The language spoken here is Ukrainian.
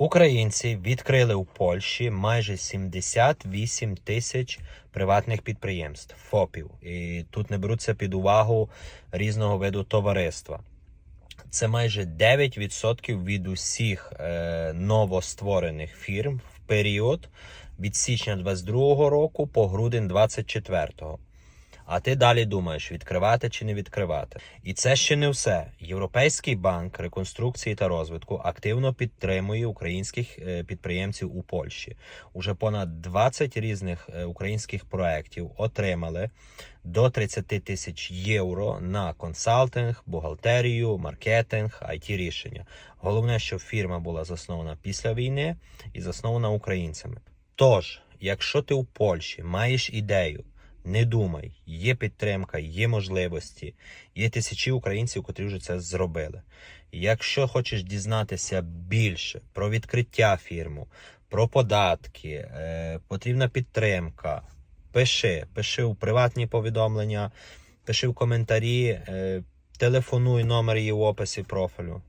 Українці відкрили у Польщі майже 78 тисяч приватних підприємств ФОПів. І тут не беруться під увагу різного виду товариства. Це майже 9% від усіх е, новостворених фірм в період від січня 22 року по грудень 24. А ти далі думаєш, відкривати чи не відкривати. І це ще не все. Європейський банк реконструкції та розвитку активно підтримує українських е, підприємців у Польщі. Уже понад 20 різних е, українських проєктів отримали до 30 тисяч євро на консалтинг, бухгалтерію, маркетинг, it рішення. Головне, щоб фірма була заснована після війни і заснована українцями. Тож, якщо ти у Польщі маєш ідею, не думай, є підтримка, є можливості, є тисячі українців, котрі вже це зробили. Якщо хочеш дізнатися більше про відкриття фірму, про податки, е, потрібна підтримка, пиши, пиши у приватні повідомлення, пиши в коментарі, е, телефонуй, номер є в описі профілю.